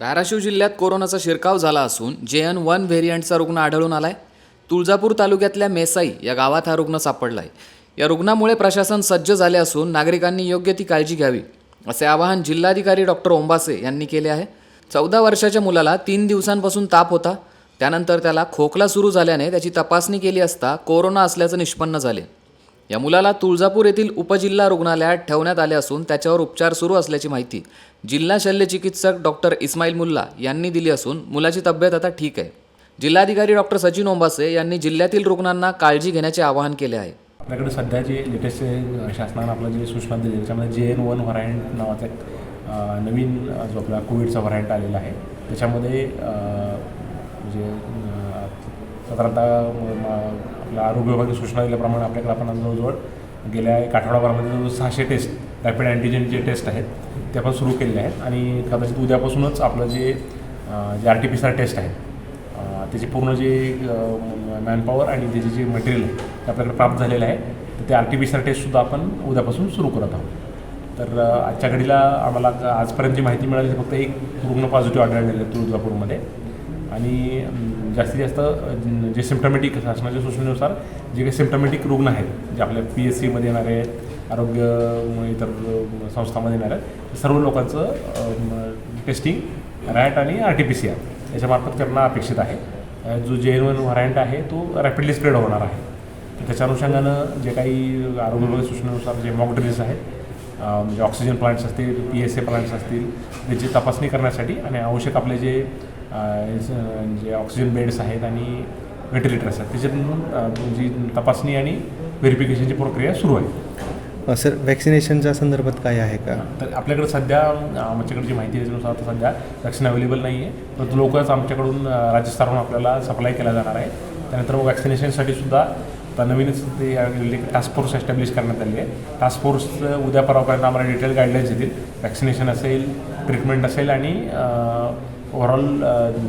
धाराशिव जिल्ह्यात कोरोनाचा शिरकाव झाला असून जे एन वन व्हेरियंटचा रुग्ण आढळून आलाय. तुळजापूर तालुक्यातल्या मेसाई या गावात हा रुग्ण सापडलाय. या रुग्णामुळे प्रशासन सज्ज झाले असून नागरिकांनी योग्य ती काळजी घ्यावी असे आवाहन जिल्हाधिकारी डॉक्टर ओंबासे यांनी केले आहे. चौदा वर्षाच्या मुलाला तीन दिवसांपासून ताप होता. त्यानंतर त्याला खोकला सुरू झाल्याने त्याची तपासणी केली असता कोरोना असल्याचं निष्पन्न झाले. या मुलाला तुळजापूर येथील उपजिल्हा रुग्णालयात ठेवण्यात आले असून त्याच्यावर उपचार सुरू असल्याची माहिती जिल्हा शल्यचिकित्सक डॉक्टर इस्माईल मुल्ला यांनी दिली असून मुलाची तब्येत आता ठीक आहे. जिल्हाधिकारी डॉक्टर सचिन ओंबासे यांनी जिल्ह्यातील रुग्णांना काळजी घेण्याचे आवाहन केले आहे. आपल्याकडे सध्या जे लेटेस्ट शासनानं आपलं जे सूचना दिली त्याच्यामध्ये जे एन वन व्हरायंट नावाचा एक नवीन जो आपला कोविडचा व्हरायंट आलेला आहे त्याच्यामध्ये म्हणजे साधारणतः आरोग्य विभागाची सूचना दिल्याप्रमाणे आपल्याकडे आपण जवळजवळ गेल्या एक आठवडाभरामध्ये जो सहाशे टेस्ट रॅपिड अँटीजेन जे टेस्ट आहेत ते आपण सुरू केलेले आहेत. आणि कदाचित उद्यापासूनच आपलं जे जे R T P C R test आहे त्याचे त्याची पूर्ण जे मॅनपॉवर आणि त्याचे जे मटेरियल आहे ते आपल्याकडे प्राप्त झालेलं आहे. तर ते R T P C R टेस्टसुद्धा आपण उद्यापासून सुरू करत आहोत. तर आजच्या घडीला आम्हाला आजपर्यंत जी माहिती मिळाली फक्त एक रुग्ण पॉझिटिव्ह आढळलेलं आहे तुळजापूरमध्ये. आणि जास्तीत जास्त जे सिम्टमॅटिक शासनाच्या सूचनेनुसार जे काही सिम्टमॅटिक रुग्ण आहेत जे आपल्या पी एस सीमध्ये येणारे आहेत आरोग्य इतर संस्थामध्ये संस्थांमध्ये येणार आहेत ते सर्व लोकांचं टेस्टिंग रॅट आणि R T P C R याच्यामार्फत करणं अपेक्षित आहे. जो जे एन वन व्हरायंट आहे तो रॅपिडली स्प्रेड होणार आहे. त्याच्या अनुषंगानं जे काही आरोग्य सूचनेनुसार जे मॉक ड्रिल्स आहेत म्हणजे ऑक्सिजन प्लांट्स असतील पी एस ए प्लांट्स असतील त्याची तपासणी करण्यासाठी आणि आवश्यक आपले जे ज- जे ऑक्सिजन बेड्स आहेत आणि व्हेंटिलेटर्स आहेत. त्याच्यातून जी तपासणी आणि व्हेरिफिकेशनची प्रक्रिया सुरू आहे. सर वॅक्सिनेशनच्या संदर्भात काय आहे का? तर आपल्याकडे सध्या आमच्याकडे जी माहिती आहे त्याच्यानुसार आता सध्या वॅक्सिन अवेलेबल नाही आहे. परंतु लवकरच आमच्याकडून राज्यस्तरावरून आपल्याला सप्लाय केला जाणार आहे. त्यानंतर मग वॅक्सिनेशनसाठी सुद्धा आता नवीनच ते टास्क फोर्स एस्टॅब्लिश करण्यात आली आहे. टास्क फोर्स उद्या परवापर्यंत आम्हाला डिटेल गाईडलाईन्स देतील. वॅक्सिनेशन असेल ट्रीटमेंट असेल आणि ओव्हरऑल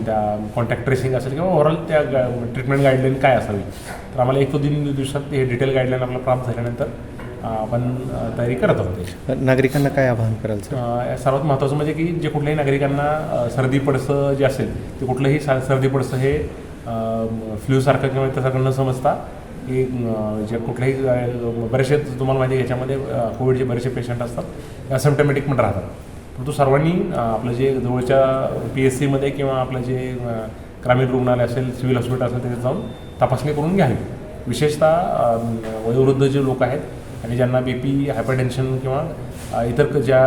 त्या कॉन्टॅक्ट ट्रेसिंग असेल किंवा ओव्हरऑल त्या ट्रीटमेंट गाईडलाईन काय असावी? तर आम्हाला एक तीन दिवसात हे डिटेल गाईडलाईन आपल्याला प्राप्त झाल्यानंतर आपण तयारी करत आहोत. नागरिकांना काय आवाहन अ, सर्वात महत्त्वाचं म्हणजे की जे कुठल्याही नागरिकांना सर्दी पडसं जे असेल ते कुठलंही सा सर्दी पडसं हे फ्ल्यूसारखं किंवा त्यासारखं न समजता की जे कुठल्याही बरेचसे तुम्हाला माहिती आहे याच्यामध्ये कोविडचे बरेचसे पेशंट असतात असिम्टमॅटिक पण राहतात. परंतु सर्वांनी आपलं जे जवळच्या पी एस सीमध्ये किंवा आपलं जे ग्रामीण रुग्णालय असेल सिव्हिल हॉस्पिटल असेल तिथे जाऊन तपासणी करून घ्यावी विशेषतः वयोवृद्ध जे लोक आहेत आणि ज्यांना बी पी हायपरटेन्शन किंवा इतर ज्या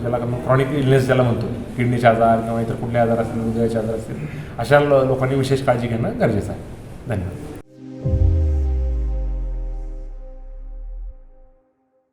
ज्याला क्रॉनिक इलनेस ज्याला म्हणतो किडनीचे आजार किंवा इतर कुठले आजार असतील हृदयाचे आजार असतील अशा लोकांनी विशेष काळजी घेणं गरजेचं आहे. धन्यवाद.